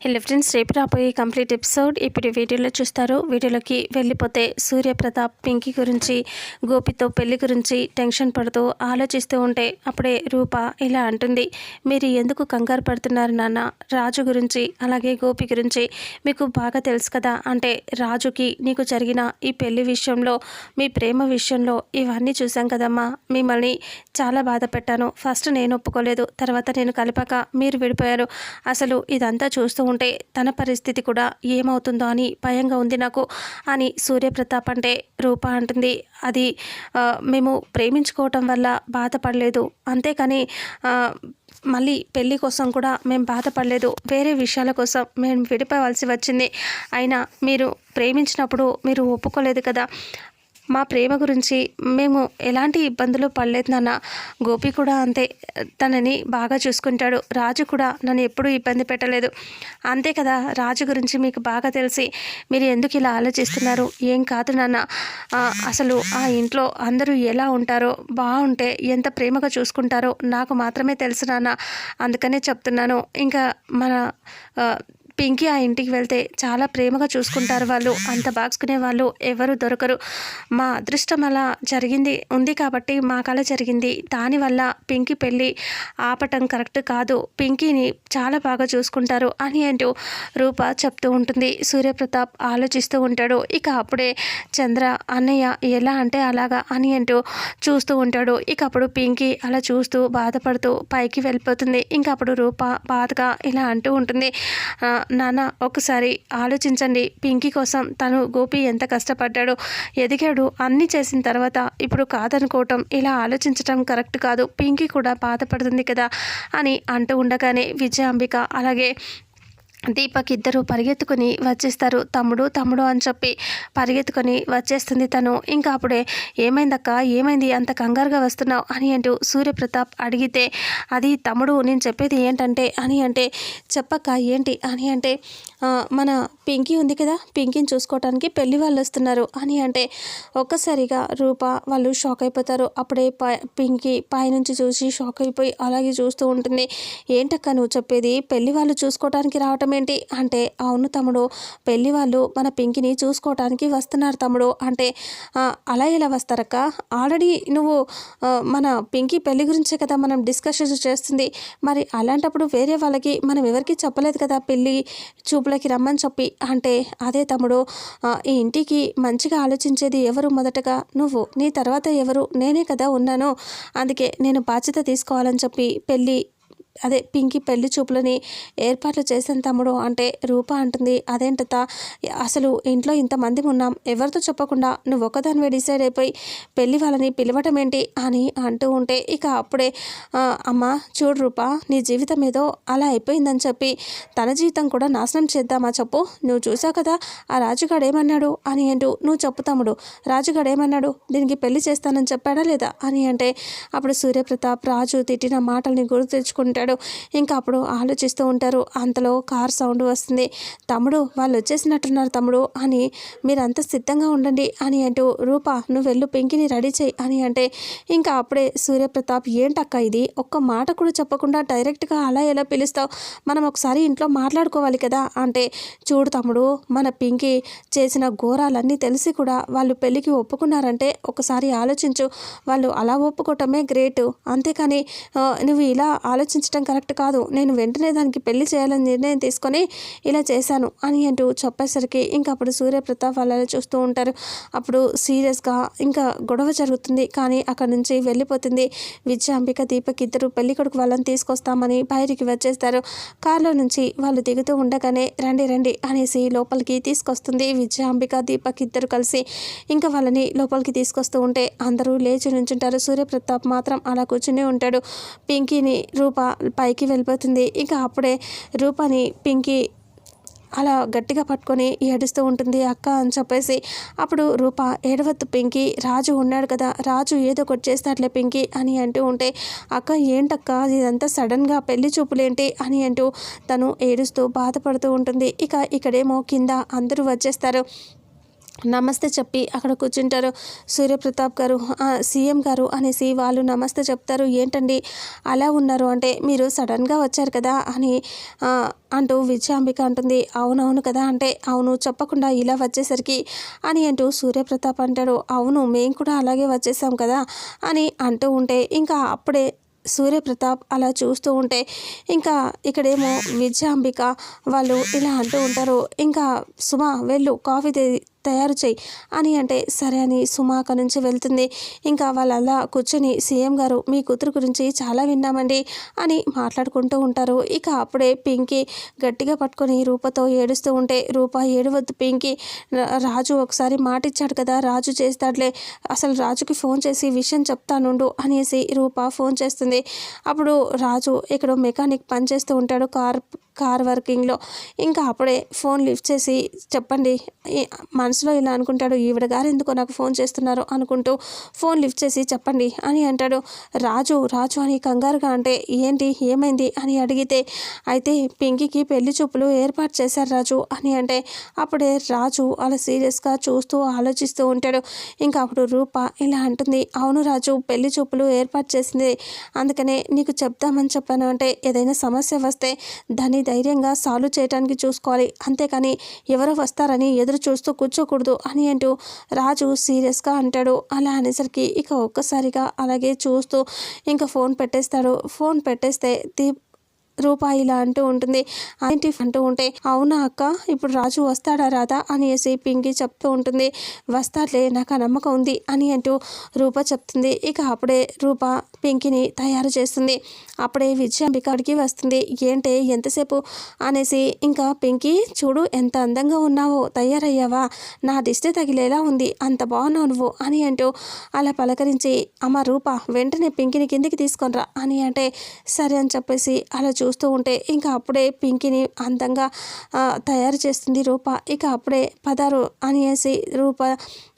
Hello friends రేపు రాబోయే complete episode ఇప్పుడు వీడియోలో చూస్తారు. వీడియోలోకి వెళ్ళిపోతే సూర్యప్రతాప్ పింకీ గురించి గోపితో పెళ్ళి గురించి టెన్షన్ పడుతూ ఆలోచిస్తూ ఉంటే అప్పుడే రూప ఇలా అంటుంది మీరు ఎందుకు కంగారు పడుతున్నారు నాన్న? రాజు గురించి అలాగే గోపి గురించి మీకు బాగా తెలుసు కదా? అంటే రాజుకి నీకు జరిగిన ఈ పెళ్ళి విషయంలో మీ ప్రేమ విషయంలో ఇవన్నీ చూసాం కదమ్మా. మిమ్మల్ని చాలా బాధ పెట్టాను. ఫస్ట్ నేను ఒప్పుకోలేదు తర్వాత నేను కలిపాక మీరు విడిపోయారు. అసలు ఇదంతా చూస్తూ ఉంటే తన పరిస్థితి కూడా ఏమవుతుందో అని భయంగా ఉంది నాకు అని సూర్యప్రతాప్ అంటే రూప అంటుంది. అది మేము ప్రేమించుకోవటం వల్ల బాధపడలేదు. అంతేకాని మళ్ళీ పెళ్ళి కోసం కూడా మేము బాధపడలేదు. వేరే విషయాల కోసం మేము విడిపోవాల్సి వచ్చింది. అయినా మీరు ప్రేమించినప్పుడు మీరు ఒప్పుకోలేదు కదా. మా ప్రేమ గురించి మేము ఎలాంటి ఇబ్బందులు పడలేదు నాన్న. గోపి కూడా అంతే. తనని బాగా చూసుకుంటాడు. రాజు కూడా నన్ను ఎప్పుడూ ఇబ్బంది పెట్టలేదు. అంతే కదా రాజు గురించి మీకు బాగా తెలిసి మీరు ఎందుకు ఇలా ఆలోచిస్తున్నారు? ఏం కాదు నాన్న. అసలు ఆ ఇంట్లో అందరూ ఎలా ఉంటారో బాగుంటే ఎంత ప్రేమగా చూసుకుంటారో నాకు మాత్రమే తెలుసు నాన్న. అందుకనే చెప్తున్నాను. ఇంకా మన పింకీ ఆ ఇంటికి వెళ్తే చాలా ప్రేమగా చూసుకుంటారు వాళ్ళు. అంత బాగుకునే వాళ్ళు ఎవరు దొరకరు. మా అదృష్టం అలా జరిగింది ఉంది కాబట్టి మా కళ జరిగింది. దానివల్ల పింకీ పెళ్ళి ఆపటం కరెక్ట్ కాదు. పింకీని చాలా బాగా చూసుకుంటారు అని అంటూ రూప చెప్తూ ఉంటుంది. సూర్యప్రతాప్ ఆలోచిస్తూ ఉంటాడు. ఇక అప్పుడే చంద్ర అన్నయ్య ఎలా అంటే అలాగా అని అంటూ చూస్తూ ఉంటాడు. ఇక అప్పుడు పింకీ అలా చూస్తూ బాధపడుతూ పైకి వెళ్ళిపోతుంది. ఇంకా అప్పుడు రూప బాధగా ఇలా అంటూ ఉంటుంది. నాన్న ఒకసారి ఆలోచించండి. పింకీ కోసం తను గోపి ఎంత కష్టపడ్డాడో. ఎదిగాడు. అన్నీ చేసిన తర్వాత ఇప్పుడు కాదనుకోవటం ఇలా ఆలోచించటం కరెక్ట్ కాదు. పింకీ కూడా బాధపడుతుంది కదా అని అంటూ ఉండగానే విజయాంబిక అలాగే దీపక్ ఇద్దరు పరిగెత్తుకుని వచ్చేస్తారు. తమ్ముడు తమ్ముడు అని చెప్పి పరిగెత్తుకొని వచ్చేస్తుంది తను. ఇంకా అప్పుడే ఏమైందక్క? ఏమైంది? అంత కంగారుగా వస్తున్నావు? అని అంటూ సూర్యప్రతాప్ అడిగితే అది తమ్ముడు నేను చెప్పేది ఏంటంటే అని అంటే చెప్పక్క ఏంటి? అని అంటే మన పింకీ ఉంది కదా పింకీని చూసుకోవటానికి పెళ్ళి వాళ్ళు వస్తున్నారు. అని అంటే ఒక్కసారిగా రూప వాళ్ళు షాక్ అయిపోతారు. అప్పుడే పింకీ పైనుంచి చూసి షాక్ అయిపోయి అలాగే చూస్తూ ఉంటుంది. ఏంటక్క నువ్వు చెప్పేది? పెళ్ళి వాళ్ళు చూసుకోవటానికి రావటం ఏంటి? అంటే అవును తమ్ముడు పెళ్ళి వాళ్ళు మన పింకిని చూసుకోవటానికి వస్తున్నారు తమ్ముడు. అంటే అలా ఎలా వస్తారక్క? ఆల్రెడీ నువ్వు మన పింకీ పెళ్ళి గురించే కదా మనం డిస్కషన్ చేస్తుంది. మరి అలాంటప్పుడు వేరే వాళ్ళకి మనం ఎవరికి చెప్పలేదు కదా పెళ్ళి చూపు చూపులకి రమ్మని చెప్పి అంటే అదే తమ్ముడు ఈ ఇంటికి మంచిగా ఆలోచించేది ఎవరు మొదటగా? నువ్వు నీ తర్వాత ఎవరు? నేనే కదా ఉన్నాను. అందుకే నేను బాధ్యత తీసుకోవాలని చెప్పి పెళ్ళి అదే పింకి పెళ్ళి చూపులని ఏర్పాట్లు చేశాను తమ్ముడు. అంటే రూప అంటుంది అదేంటత అసలు ఇంట్లో ఇంతమంది ఉన్నాం ఎవరితో చెప్పకుండా నువ్వు ఒక్కదానివే డిసైడ్ అయిపోయి పెళ్ళి వాళ్ళని పిలవటం ఏంటి? అని అంటూ ఉంటే ఇక అప్పుడే అమ్మ అమ్మా చూడు రూప నీ జీవితం ఏదో అలా అయిపోయిందని చెప్పి తన జీవితం కూడా నాశనం చేద్దామా చెప్పు. నువ్వు చూసావు కదా ఆ రాజుగాడు ఏమన్నాడు? అని అంటూ నువ్వు చెప్పు తమ్ముడు రాజుగాడు ఏమన్నాడు? దీనికి పెళ్ళి చేస్తానని చెప్పాడా లేదా? అని అంటే అప్పుడు సూర్యప్రతాప్ రాజు తిట్టిన మాటల్ని గుర్తు తెచ్చుకుంటే ఉంటాడు. ఇంకా అప్పుడు ఆలోచిస్తూ ఉంటారు అంతలో కార్ సౌండ్ వస్తుంది. తమ్ముడు వాళ్ళు వచ్చేసినట్టున్నారు తమ్ముడు అని మీరంతా సిద్ధంగా ఉండండి అని అంటూ రూప నువ్వు వెళ్ళు పెంకిని రెడీ చేయి అని అంటే ఇంకా అప్పుడే సూర్యప్రతాప్ ఏంటక్క ఇది? ఒక్క మాట కూడా చెప్పకుండా డైరెక్ట్గా అలా ఎలా పిలుస్తావు? మనం ఒకసారి ఇంట్లో మాట్లాడుకోవాలి కదా అంటే చూడు తమ్ముడు మన పింకి చేసిన ఘోరాలన్నీ తెలిసి కూడా వాళ్ళు పెళ్ళికి ఒప్పుకున్నారంటే ఒకసారి ఆలోచించు. వాళ్ళు అలా ఒప్పుకోవటమే గ్రేట్. అంతేకాని నువ్వు ఇలా ఇష్టం కరెక్ట్ కాదు. నేను వెంటనే దానికి పెళ్ళి చేయాలని నిర్ణయం తీసుకొని ఇలా చేశాను అని అంటూ చెప్పేసరికి ఇంకా అప్పుడు సూర్యప్రతాప్ వాళ్ళని చూస్తూ ఉంటారు. అప్పుడు సీరియస్గా ఇంకా గొడవ జరుగుతుంది. కానీ అక్కడ నుంచి వెళ్ళిపోతుంది. విజయాంబిక దీపక్ ఇద్దరు పెళ్ళి కొడుకు వాళ్ళని తీసుకొస్తామని బయటికి వచ్చేస్తారు. కారులో నుంచి వాళ్ళు దిగుతూ ఉండగానే రండి రండి అనేసి లోపలికి తీసుకొస్తుంది విజయాంబిక దీపక్ ఇద్దరు కలిసి. ఇంకా వాళ్ళని లోపలికి తీసుకొస్తూ ఉంటే అందరూ లేచి నుంచుంటారు. సూర్యప్రతాప్ మాత్రం అలా కూర్చుని ఉంటాడు. పింకీని రూప పైకి వెళ్ళిపోతుంది. ఇక అప్పుడే రూపాని పింకీ అలా గట్టిగా పట్టుకొని ఏడుస్తూ ఉంటుంది. అక్క అని చెప్పేసి అప్పుడు రూప ఏడవద్దు పింకి రాజు ఉన్నాడు కదా రాజు ఏదో ఒకటి చేస్తాడులే పింకి అని అంటూ ఉంటే అక్క ఏంటక్క ఇదంతా సడన్గా పెళ్ళి చూపులేంటి అని అంటూ తను ఏడుస్తూ బాధపడుతూ ఉంటుంది. ఇక ఇక్కడేమో కింద అందరూ వచ్చేస్తారు. నమస్తే చెప్పి అక్కడ కూర్చుంటారు సూర్యప్రతాప్ గారు సీఎం గారు అనేసి వాళ్ళు నమస్తే చెప్తారు. ఏంటండి అలా ఉన్నారు అంటే మీరు సడన్గా వచ్చారు కదా అని అంటూ విజయాంబిక అంటుంది. అవునవును కదా అంటే అవును చెప్పకుండా ఇలా వచ్చేసరికి అని అంటూ సూర్యప్రతాప్ అంటాడు. అవును మేము కూడా అలాగే వచ్చేసాం కదా అని అంటూ ఉంటే ఇంకా అప్పుడే సూర్యప్రతాప్ అలా చూస్తూ ఉంటే ఇంకా ఇక్కడేమో విజయాంబిక వాళ్ళు ఇలా అంటూ ఉంటారు. ఇంకా సుమ వెళ్ళు కాఫీ తయారు చేయి. అని అంటే సరే అని సుమ అక్కడి నుంచి వెళ్తుంది. ఇంకా వాళ్ళలా కూర్చొని సీఎం గారు మీ కూతురు గురించి చాలా విన్నామండి అని మాట్లాడుకుంటూ ఉంటారు. ఇక అప్పుడే పింకీ గట్టిగా పట్టుకొని రూపతో ఏడుస్తూ ఉంటే రూప ఏడవద్దు పింకీ. రాజు ఒకసారి మాట ఇచ్చాడు కదా రాజు చేస్తాడులే. అసలు రాజుకి ఫోన్ చేసి విషయం చెప్తానుండు అనేసి రూప ఫోన్ చేస్తుంది. అప్పుడు రాజు ఇక్కడ మెకానిక్ పనిచేస్తూ ఉంటాడు కార్ కార్ వర్కింగ్లో. ఇంకా అప్పుడే ఫోన్ లిఫ్ట్ చేసి చెప్పండి మన మనసులో ఇలా అనుకుంటాడు ఈవిడ గారు ఎందుకో నాకు ఫోన్ చేస్తున్నారు అనుకుంటూ ఫోన్ లిఫ్ట్ చేసి చెప్పండి అని అంటాడు. రాజు రాజు అని కంగారుగా అంటే ఏంటి ఏమైంది? అని అడిగితే అయితే పింకీకి పెళ్ళి చూపులు ఏర్పాటు చేశారు రాజు అని అంటే అప్పుడే రాజు అలా సీరియస్గా చూస్తూ ఆలోచిస్తూ ఉంటాడు. ఇంకా అప్పుడు రూప ఇలా అంటుంది అవును రాజు పెళ్ళి చూపులు ఏర్పాటు చేసింది. అందుకనే నీకు చెప్దామని చెప్పాను అంటే ఏదైనా సమస్య వస్తే దాన్ని ధైర్యంగా సాల్వ్ చేయడానికి చూసుకోవాలి. అంతేకాని ఎవరో వస్తారని ఎదురు చూస్తూ కూర్చోకూడదు అని అంటూ రాజు సీరియస్గా అంటాడు. అలా అనేసరికి ఇక ఒక్కసారిగా అలాగే చూస్తూ ఇంకా ఫోన్ పెట్టేస్తాడు. ఫోన్ పెట్టేస్తే దీప్ రూపాయి ఇలా అంటూ ఉంటుంది. ఏంటి అంటూ ఉంటే అవునా అక్క? ఇప్పుడు రాజు వస్తాడా రాదా అనేసి పింకీ చెప్తూ ఉంటుంది. వస్తాడులే నాకు నమ్మకం ఉంది అని అంటూ రూప చెప్తుంది. ఇక అప్పుడే రూప పింకిని తయారు చేస్తుంది. అప్పుడే విజయాంబిక అడిగి వస్తుంది. ఏంటే ఎంతసేపు? అనేసి ఇంకా పింకి చూడు ఎంత అందంగా ఉన్నావో తయారయ్యావా? నా దిష్టి తగిలేలా ఉంది. అంత బాగున్నావు నువ్వు అని అంటూ అలా పలకరించి అమ్మ రూప వెంటనే పింకిని కిందికి తీసుకొనిరా అని అంటే సరే అని చెప్పేసి అలా చూస్తూ ఉంటే ఇంకా అప్పుడే పింకీని అందంగా తయారు చేస్తుంది రూప. ఇక అప్పుడే పదారు అనేసి రూప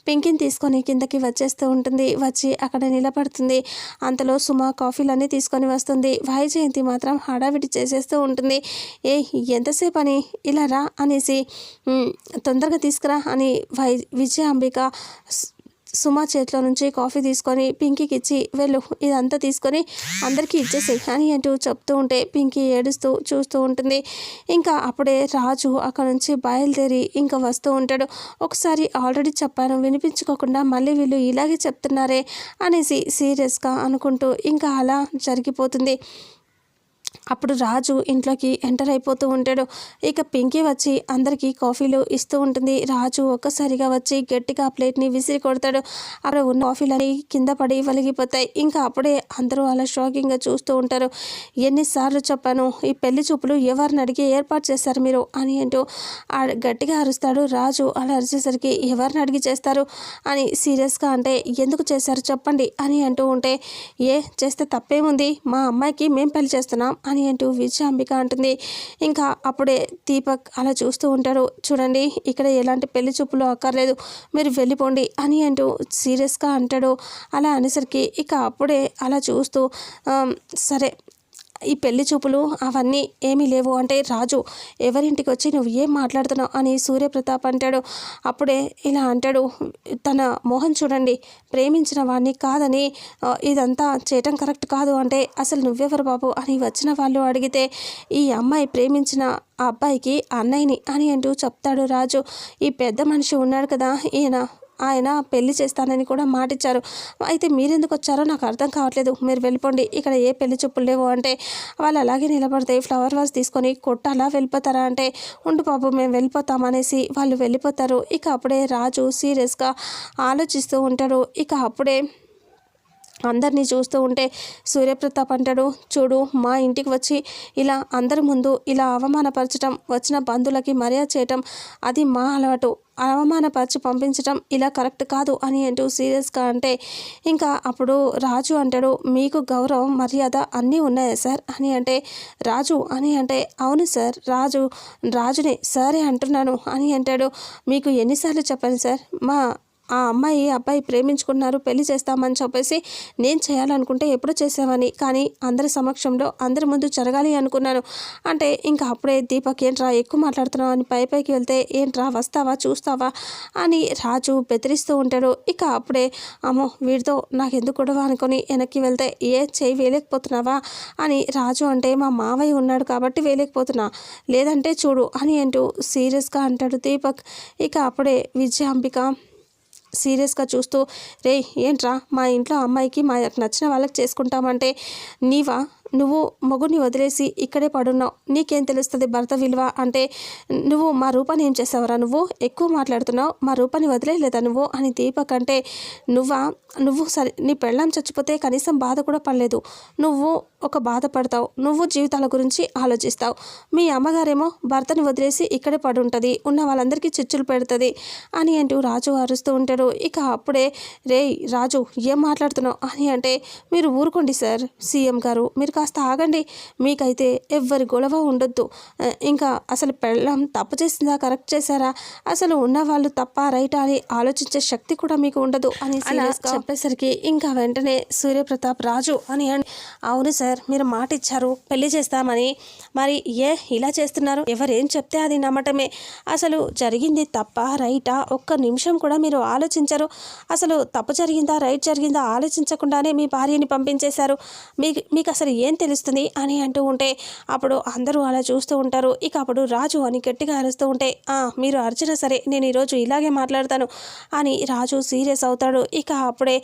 పింకిని తీసుకొని కిందకి వచ్చేస్తూ ఉంటుంది. వచ్చి అక్కడ నిలబడుతుంది. అంతలో సుమ కాఫీలన్నీ తీసుకొని వస్తుంది. వైజయంతి మాత్రం హడావిడి చేసేస్తూ ఉంటుంది. ఏ ఎంతసేపు అని ఇలా రా అనేసి తొందరగా తీసుకురా అని వై విజయాంబిక అంబిక సుమా చేతిలో నుంచి కాఫీ తీసుకొని పింకీకి ఇచ్చి వెళ్ళు ఇదంతా తీసుకొని అందరికీ ఇచ్చేసి అని అంటూ చెప్తూ ఉంటే పింకీ ఏడుస్తూ చూస్తూ ఉంటుంది. ఇంకా అప్పుడే రాజు అక్కడ నుంచి బయలుదేరి ఇంకా వస్తూ ఉంటాడు. ఒకసారి ఆల్రెడీ చెప్పాను వినిపించుకోకుండా మళ్ళీ వీళ్ళు ఇలాగే చెప్తున్నారే అనేసి సీరియస్గా అనుకుంటూ ఇంకా అలా జరిగిపోతుంది. అప్పుడు రాజు ఇంట్లోకి ఎంటర్ అయిపోతూ ఉంటాడు. ఇక పింకీ వచ్చి అందరికీ కాఫీలు ఇస్తూ ఉంటుంది. రాజు ఒక్కసారిగా వచ్చి గట్టిగా ఆ ప్లేట్ని విసిరి కొడతాడు. అక్కడ ఉన్న కాఫీలని కింద పడి వలిగిపోతాయి. ఇంకా అప్పుడే అందరూ అలా షాకింగ్గా చూస్తూ ఉంటారు. ఎన్నిసార్లు చెప్పాను ఈ పెళ్ళి చూపులు ఎవరిని అడిగి ఏర్పాటు చేశారు మీరు? అని అంటూ గట్టిగా అరుస్తాడు రాజు. అలా అరిచేసరికి ఎవరిని అడిగి చేస్తారు? అని సీరియస్గా అంటే ఎందుకు చేశారు చెప్పండి అని అంటూ ఉంటే ఏ చేస్తే తప్పేముంది? మా అమ్మాయికి మేం పెళ్ళి చేస్తున్నాం. అని అంటూ విజయాంబిక అంటుంది. ఇంకా అప్పుడే దీపక్ అలా చూస్తూ ఉంటాడు చూడండి ఇక్కడ ఎలాంటి పెళ్ళి చూపులు అక్కర్లేదు. మీరు వెళ్ళిపోండి అని అంటూ సీరియస్గా అంటాడు. అలా అనేసరికి ఇక అప్పుడే అలా చూస్తూ సరే ఈ పెళ్ళి చూపులు అవన్నీ ఏమీ లేవు. అంటే రాజు ఎవరింటికి వచ్చి నువ్వు ఏం మాట్లాడుతున్నావు అని సూర్యప్రతాప్ అంటాడు. అప్పుడే ఇలా అంటాడు తన మోహన్ చూడండి ప్రేమించిన వాడిని కాదని ఇదంతా చేయటం కరెక్ట్ కాదు అంటే అసలు నువ్వెవరు బాబు అని వచ్చిన వాళ్ళు అడిగితే ఈ అమ్మాయి ప్రేమించిన ఆ అబ్బాయికి అన్నయ్యని అని అంటూ చెప్తాడు రాజు. ఈ పెద్ద మనిషి ఉన్నాడు కదా ఈయన ఆయన పెళ్ళి చేస్తానని కూడా మాటిచ్చారు. అయితే మీరెందుకు వచ్చారో నాకు అర్థం కావట్లేదు. మీరు వెళ్ళిపోండి. ఇక్కడ ఏ పెళ్ళి చూపులు లేవు అంటే వాళ్ళు అలాగే నిలబడితే ఫ్లవర్ వాస్ తీసుకొని కొట్టాలా వెళ్ళిపోతారా అంటే ఉండు బాబు మేము వెళ్ళిపోతాం అనేసి వాళ్ళు వెళ్ళిపోతారు. ఇక అప్పుడే రాజు సీరియస్గా ఆలోచిస్తూ ఉంటాడు. ఇక అప్పుడే అందరినీ చూస్తూ ఉంటే సూర్యప్రతాప్ అంటాడు చూడు మా ఇంటికి వచ్చి ఇలా అందరి ముందు ఇలా అవమానపరచడం వచ్చిన బంధువులకి మర్యాద చేయటం అది మా అలవాటు. అవమానపరిచి పంపించడం ఇలా కరెక్ట్ కాదు అని అంటూ సీరియస్గా అంటే ఇంకా అప్పుడు రాజు అంటాడు మీకు గౌరవం మర్యాద అన్నీ ఉన్నాయా సార్? అని అంటే రాజు అని అంటే అవును సార్ రాజు రాజుని సరే అంటున్నాను అని అంటాడు. మీకు ఎన్నిసార్లు చెప్పాను సార్? మా ఆ అమ్మాయి అబ్బాయి ప్రేమించుకున్నారు పెళ్ళి చేస్తామని చెప్పేసి నేను చేయాలనుకుంటే ఎప్పుడో చేసామని కానీ అందరి సమక్షంలో అందరి ముందు జరగాలి అనుకున్నాను. అంటే ఇంకా అప్పుడే దీపక్ ఏంట్రా ఎక్కువ మాట్లాడుతున్నావు? అని పై పైకి వెళ్తే ఏంట్రా వస్తావా? చూస్తావా? అని రాజు బెదిరిస్తూ ఉంటాడు. ఇక అప్పుడే అమ్మో వీడితో నాకు ఎందుకు గొడవ అనుకొని వెనక్కి వెళ్తే ఏ చేయి వేయలేకపోతున్నావా? అని రాజు అంటే మా మావయ్య ఉన్నాడు కాబట్టి వేయలేకపోతున్నా. లేదంటే చూడు అని అంటూ సీరియస్గా అంటాడు దీపక్. ఇక అప్పుడే విజయాంబిక సీరియస్గా చూస్తూ రే ఏంట్రా? మా ఇంట్లో అమ్మాయికి మా నచ్చిన వాళ్ళకి చేసుకుంటామంటే నీవా? నువ్వు మగుని వదిలేసి ఇక్కడే పడున్నావు. నీకేం తెలుస్తుంది భర్త విలువ? అంటే నువ్వు మా రూపాన్ని ఏం చేసావురా నువ్వు? ఎక్కువ మాట్లాడుతున్నావు. మా రూపాన్ని వదిలేయలేదా నువ్వు? అని దీపక్ అంటే నువ్వా? నువ్వు సరే నీ పెళ్ళం చచ్చిపోతే కనీసం బాధ కూడా పడలేదు. నువ్వు ఒక బాధపడతావు. నువ్వు జీవితాల గురించి ఆలోచిస్తావు. మీ అమ్మగారేమో భర్తని వదిలేసి ఇక్కడే పడుంటుంది. ఉన్న వాళ్ళందరికీ చిచ్చులు పెడుతుంది అని అంటూ రాజు అరుస్తూ ఉంటాడు. ఇక అప్పుడే రే రాజు ఏం మాట్లాడుతున్నావు? అని అంటే మీరు ఊరుకోండి సార్ సీఎం గారు. మీరు కాస్త ఆగండి. మీకైతే ఎవ్వరి గొడవ ఉండొద్దు. ఇంకా అసలు పెళ్ళం తప్పు చేసిందా కరెక్ట్ చేశారా? అసలు ఉన్న వాళ్ళు తప్ప రైట్ అని ఆలోచించే శక్తి కూడా మీకు ఉండదు అని చెప్పేసరికి ఇంకా వెంటనే సూర్యప్రతాప్ రాజు అని అవును సార్ మీరు మాట ఇచ్చారు పెళ్ళి చేస్తామని. మరి ఏ ఇలా చేస్తున్నారు? ఎవరేం చెప్తే అది నమ్మటమే. అసలు జరిగింది తప్ప రైటా? ఒక్క నిమిషం కూడా మీరు ఆలోచించరు. అసలు తప్పు జరిగిందా రైట్ జరిగిందా ఆలోచించకుండానే మీ భార్యని పంపించేశారు. మీకు మీకు అసలు ఏం ఏం తెలుస్తుంది అని అంటూ ఉంటే అప్పుడు అందరూ అలా చూస్తూ ఉంటారు. ఇక అప్పుడు రాజు అని గట్టిగా అరుస్తూ ఉంటే మీరు అర్చన సరే నేను ఈరోజు ఇలాగే మాట్లాడతాను అని రాజు సీరియస్ అవుతాడు. ఇక అప్పుడే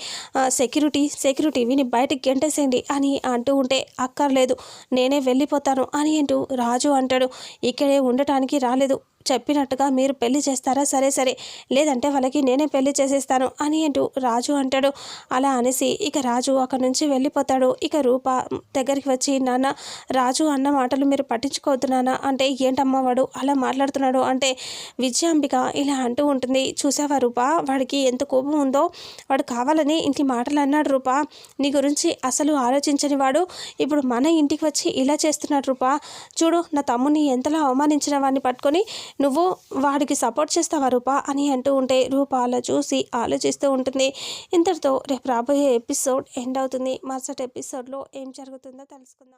సెక్యూరిటీ సెక్యూరిటీ విని బయటికి గెంటేసేయండి అని అంటూ ఉంటే అక్కర్లేదు నేనే వెళ్ళిపోతాను అని అంటూ రాజు అంటాడు. ఇక్కడే ఉండటానికి రాలేదు. చెప్పినట్టుగా మీరు పెళ్ళి చేస్తారా? సరే సరే. లేదంటే వాళ్ళకి నేనే పెళ్ళి చేసేస్తాను అని అంటూ రాజు అంటాడు. అలా అనేసి ఇక రాజు అక్కడి నుంచి వెళ్ళిపోతాడు. ఇక రూప దగ్గరికి వచ్చి నాన్న రాజు అన్న మాటలు మీరు పట్టించుకోవద్దునానా అంటే ఏంటమ్మా వాడు? అలా మాట్లాడుతున్నాడు. అంటే విజయాంబిక ఇలా అంటూ ఉంటుంది. చూసావా రూప? వాడికి ఎంత కోపం ఉందో వాడు కావాలని ఇంటి మాటలు అన్నాడు రూప. నీ గురించి అసలు ఆలోచించని వాడు. ఇప్పుడు మన ఇంటికి వచ్చి ఇలా చేస్తున్నాడు రూప. చూడు నా తమ్ముని ఎంతలా అవమానించిన వాడిని పట్టుకొని నువ్వు వాడికి సపోర్ట్ చేస్తావా రూపా అని అంటూ ఉంటే రూప అలా చూసి ఆలోచిస్తూ ఉంటుంది. ఇంతటితో రేపు రాబోయే ఎపిసోడ్ ఎండ్ అవుతుంది. మరుసటి ఎపిసోడ్లో ఏం జరుగుతుందో తెలుసుకుందాం.